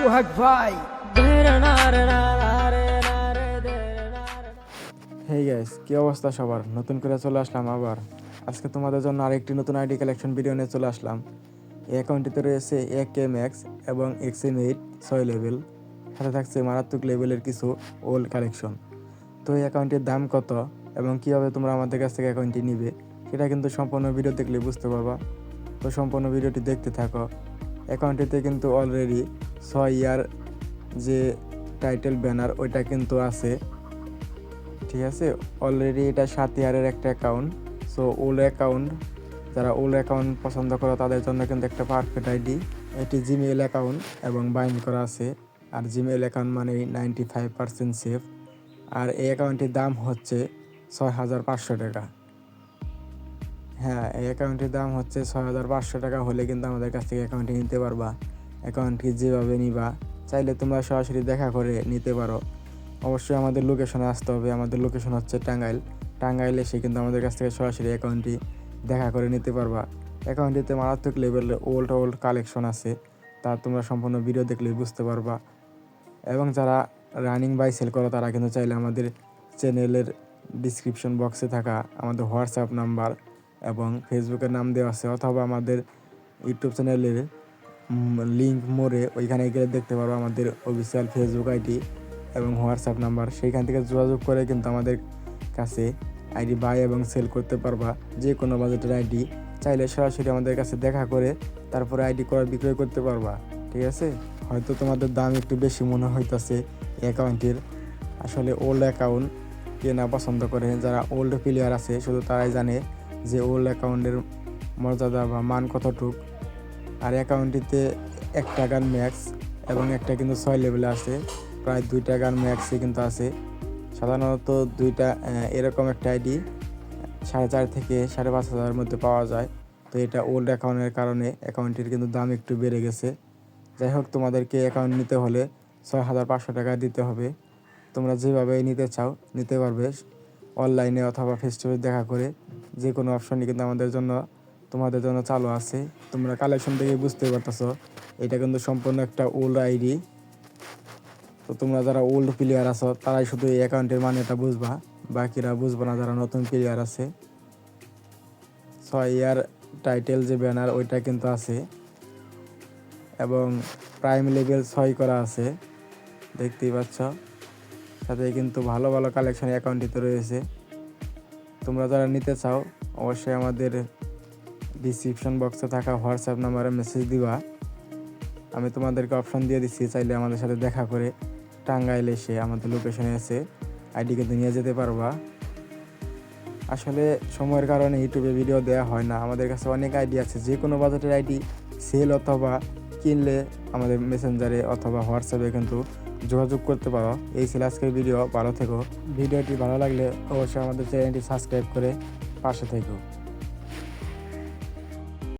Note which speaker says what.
Speaker 1: সোহাগ ভাই
Speaker 2: hey guys কি অবস্থা সবার? নতুন করে চলে আসলাম আবার। আজকে তোমাদের জন্য আরেকটি নতুন আইডি কালেকশন ভিডিও নিয়ে চলে আসলাম। এই অ্যাকাউন্টটিতে রয়েছে এক কে ম্যাক্স এবং এক্স এম এইট ছয় লেভেল সাথে থাকছে মারাত্মক লেভেলের কিছু ওল্ড কালেকশন তো এই অ্যাকাউন্টের দাম কত এবং কীভাবে তোমরা আমাদের কাছ থেকে অ্যাকাউন্টটি নিবে, সেটা কিন্তু সম্পূর্ণ ভিডিও দেখলে বুঝতে পারবা। তো সম্পূর্ণ ভিডিওটি দেখতে থাকো। অ্যাকাউন্টটিতে কিন্তু অলরেডি ছয় ইয়ার যে টাইটেল ব্যানার ওইটা কিন্তু আছে। ঠিক আছে? অলরেডি এটা সাত ইয়ারের একটা অ্যাকাউন্ট সো ওল্ড অ্যাকাউন্ট যারা ওল্ড অ্যাকাউন্ট পছন্দ করো, তাদের জন্য কিন্তু একটা পারফেক্ট আইডি এটি জিমেল অ্যাকাউন্ট এবং বাইন্ড করা আছে। আর জিমেল অ্যাকাউন্ট মানে নাইনটি ফাইভ পার্সেন্ট সেফ আর এই অ্যাকাউন্টটির দাম হচ্ছে ছয় হাজার পাঁচশো টাকা। হ্যাঁ এই অ্যাকাউন্টের দাম হচ্ছে ছয় হাজার পাঁচশো টাকা হলে কিন্তু আমাদের কাছ থেকে অ্যাকাউন্টটি নিতে পারবা। অ্যাকাউন্টটি যেভাবে নিবা, চাইলে তোমরা সরাসরি দেখা করে নিতে পারো। অবশ্যই আমাদের লোকেশনে আসতে হবে। আমাদের লোকেশন হচ্ছে টাঙ্গাইল। টাঙ্গাইল এসে কিন্তু আমাদের কাছ থেকে সরাসরি অ্যাকাউন্টটি দেখা করে নিতে পারবা। অ্যাকাউন্টটিতে মারাত্মক লেভেলের ওল্ড ওল্ড কালেকশন আছে। তা তোমরা সম্পূর্ণ ভিডিও দেখলে বুঝতে পারবা। এবং যারা রানিং বাই সেল করো, তারা কিন্তু চাইলে আমাদের চ্যানেলের ডিসক্রিপশন বক্সে থাকা আমাদের হোয়াটসঅ্যাপ নাম্বার এবং ফেসবুকের নাম দেওয়া আছে, অথবা আমাদের ইউটিউব চ্যানেলের লিঙ্ক মোড়ে ওইখানে গেলে দেখতে পারব আমাদের অফিসিয়াল ফেসবুক আইডি এবং হোয়াটসঅ্যাপ নাম্বার সেইখান থেকে যোগাযোগ করে কিন্তু আমাদের কাছে আইডি বাই এবং সেল করতে পারবা। যে কোনো বাজেটের আইডি চাইলে সরাসরি আমাদের কাছে দেখা করে তারপরে আইডি করে বিক্রয় করতে পারবা, ঠিক আছে? হয়তো তোমাদের দাম একটু বেশি মনে হইতাছে অ্যাকাউন্টের আসলে ওল্ড অ্যাকাউন্ট কেনা পছন্দ করে যারা ওল্ড প্লেয়ার আছে, শুধু তারাই জানে। যে ওল্ড অ্যাকাউন্টের মর্যাদা বা মান কতটুক, আর অ্যাকাউন্টটিতে একটা গান ম্যাক্স এবং একটা কিন্তু ছয় লেভেলে আছে। প্রায় দুইটা গান ম্যাক্সে কিন্তু আছে। সাধারণত দুইটা এরকম একটা আইডি সাড়ে চার থেকে সাড়ে পাঁচ হাজারের মধ্যে পাওয়া যায়। তো এটা ওল্ড অ্যাকাউন্টের কারণে অ্যাকাউন্টটির কিন্তু দাম একটু বেড়ে গেছে। যাই হোক, তোমাদেরকে অ্যাকাউন্ট নিতে হলে ছয় হাজার পাঁচশো টাকা দিতে হবে। তোমরা যেভাবে নিতে চাও, নিতে পারবে। অনলাইনে অথবা ফেস টু ফেস দেখা করে যে কোনো অপশনই কিন্তু আমাদের জন্য, তোমাদের জন্য চালু আছে। তোমরা কালেকশন থেকে বুঝতে পারতেছো, এটা কিন্তু সম্পূর্ণ একটা ওল্ড আইডি তো তোমরা যারা ওল্ড প্লেয়ার আছো, তারাই শুধু এই অ্যাকাউন্টের মানেটা বুঝবা, বাকিরা বুঝব না যারা নতুন প্লেয়ার আছে। ছয় ইয়ার টাইটেল যে ব্যানার ওইটা কিন্তু আছে। এবং প্রাইম লেভেল ছয় করা আছে, দেখতেই পাচ্ছ। সাথে কিন্তু ভালো ভালো কালেকশন অ্যাকাউন্টটিতে রয়েছে। তোমরা যারা নিতে চাও, অবশ্যই আমাদের ডিসক্রিপশন বক্সে থাকা হোয়াটসঅ্যাপ নাম্বারে মেসেজ দিবা। আমি তোমাদেরকে অপশন দিয়ে দিচ্ছি, চাইলে আমাদের সাথে দেখা করে টাঙ্গাইল এসে আমাদের লোকেশনে এসে আইডি কিন্তু নিয়ে যেতে পারবা। আসলে সময়ের কারণে ইউটিউবে ভিডিও দেওয়া হয় না। আমাদের কাছে অনেক আইডি আছে যে কোনো বাজেটের আইডি সেল অথবা কিনলে আমাদের মেসেঞ্জারে অথবা হোয়াটসঅ্যাপে কিন্তু যোগাযোগ করতে পারো। এই ছিল আজকের ভিডিও। ভালো থেকো। ভিডিওটি ভালো লাগলে অবশ্যই আমাদের চ্যানেলটি সাবস্ক্রাইব করে পাশে থেকো।